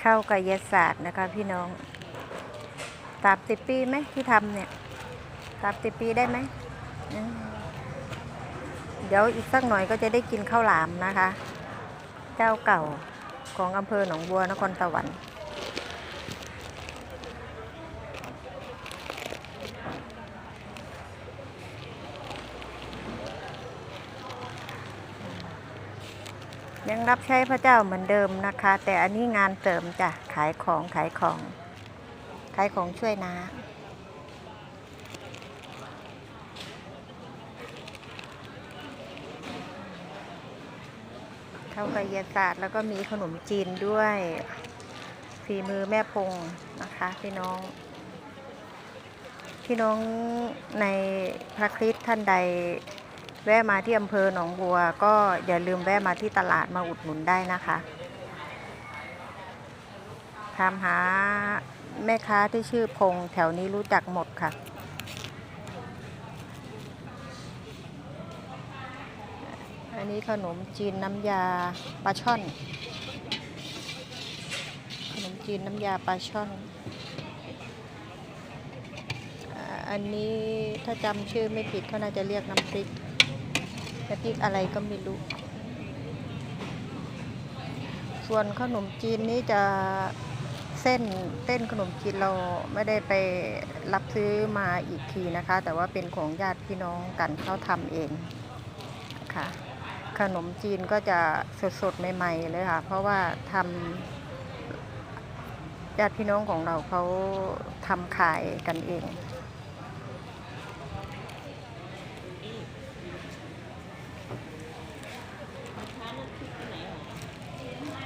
เข้ากายศาสตร์นะคะพี่น้องสามสิบปีไหมที่ทำเนี่ยสามสิบปีได้ไหมเดี๋ยวอีกสักหน่อยก็จะได้กินข้าวหลามนะคะ เจ้าเก่าของอำเภอหนองบัวนครสวรรค์ ยังรับใช้พระเจ้าเหมือนเดิมนะคะ แต่อันนี้งานเสริมจ้ะขายของขายของ ขายของช่วยน้าเข้ากายศาสตร์แล้วก็มีขนมจีนด้วยฝีมือแม่พงนะคะพี่น้อง พี่น้องในพระคริสต์ท่านใด แวะมาที่อำเภอหนองบัว ก็อย่าลืมแวะมาที่ตลาดมาอุดหนุนได้นะคะถามหาแม่ค้าที่ชื่อพงแถวนี้รู้จักหมดค่ะ อันนี้ขนมจีนน้ำยาปลาช่อน ขนมจีนน้ำยาปลาช่อน อันนี้ถ้าจำชื่อไม่ผิดเขาน่าจะเรียกน้ำพริก น้ำพริกอะไรก็ไม่รู้ ส่วนขนมจีนนี้จะเส้นเส้นขนมจีนเราไม่ได้ไปรับซื้อมาอีกทีนะคะ แต่ว่าเป็นของญาติพี่น้องกันเขาทำเองค่ะ ขนมจีนก็จะสดๆใหม่ๆเลยค่ะ เพราะว่าทำญาติพี่น้องของเราเขาทำขายกันเอง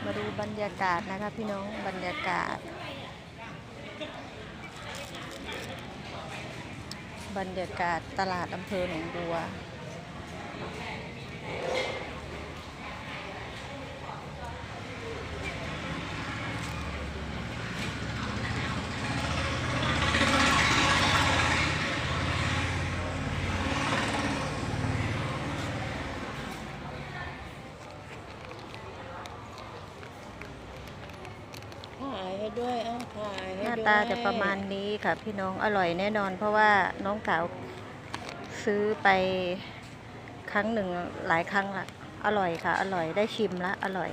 มาดู บรรยากาศนะคะพี่น้องบรรยากาศ บรรยากาศตลาดอำเภอหนองบัว ถ่ายให้ด้วยเอ้าถ่ายหให้น้าด้วยตาจะประมาณนี้ค่ะพี่น้องอร่อยแน่นอน เพราะว่าน้องสาวซื้อไปครั้งหนึ่งหลายครั้งละอร่อยค่ะ อร่อยได้ชิมละอร่อย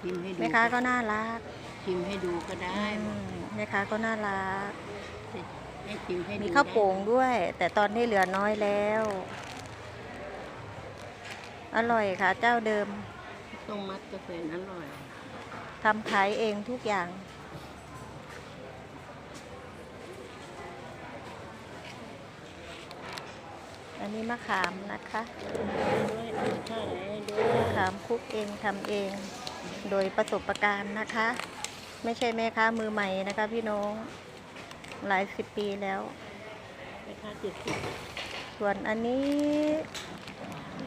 ชิมให้ดูแม่ค้าก็น่ารักชิมให้ดูก็ได้อืมแม่ค้าก็น่ารัก ให้ชิมให้ดูมีข้าวโป่งด้วย แต่ตอนนี้เหลือน้อยแล้ว อร่อยค่ะ เจ้าเดิม ต้องมัดกาแฟอร่อย ทำขายเองทุกอย่าง อันนี้มะขามนะคะด้วยถ่ายให้ด้วยมะขามคลุกเองทำเอง โดยประสบการณ์นะคะ ไม่ใช่แม่ค้ามือใหม่นะคะพี่น้องหลายสิบปีแล้วไม่ค่าเจ็ดสิบส่วนอันนี้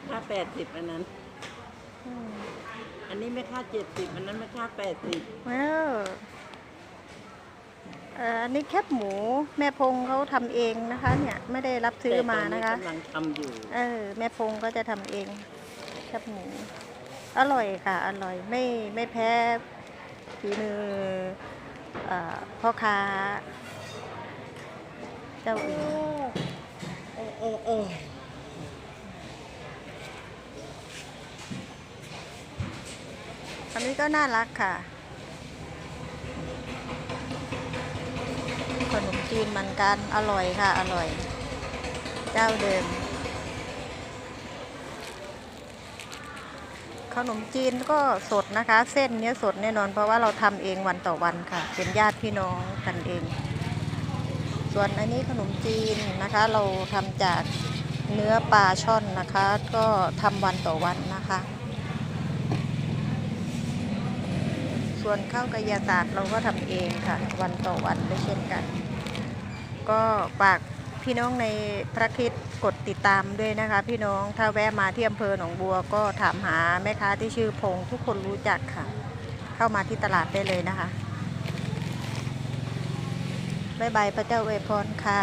ค่าแปดสิบอันนั้นอืมอั นนี้ไม่ค่าเจ็ดสิบอันนั้นไม่ค่าแปดสิบว้าวเอ่ออันนี้แคบหมูแม่พงเขาทำเองนะคะ เนี่ยไม่ได้รับซื้อมานะคะ กำลังทำอยู่เออแม่พงก็จะทำเองแคบหมู อร่อยค่ะ อร่อยไม่ไม่แพ้ฝีมือเออพ่อค้า เจ้าอื่นเออเออเออ อั นนี้ก็น่ารักค่ะ ขนมจีนเหมือนกันอร่อยค่ะ อร่อย เจ้าเดิม ขนมจีนก็สดนะคะ เส้นเนี้ยสดแน่นอน เพราะว่าเราทำเองวันต่อวันค่ะ เป็นญาติพี่น้องกันเอง ส่วนอันนี้ขนมจีนนะคะ เราทำจากเนื้อปลาช่อนนะคะ ก็ทำวันต่อวันนะคะ ส่วนข้าวกายศาสตร์เราก็ทำเองค่ะ วันต่อวันด้วยเช่นกัน ก็ฝากพี่น้องในพระคิดกดติดตามด้วยนะคะ พี่น้องถ้าแวะมาที่อำเภอหนองบัวก็ถามหาแม่ค้าที่ชื่อพงทุกคนรู้จักค่ะ เข้ามาที่ตลาดได้เลยนะคะบายบายพระเจ้าอวยพรค่ะ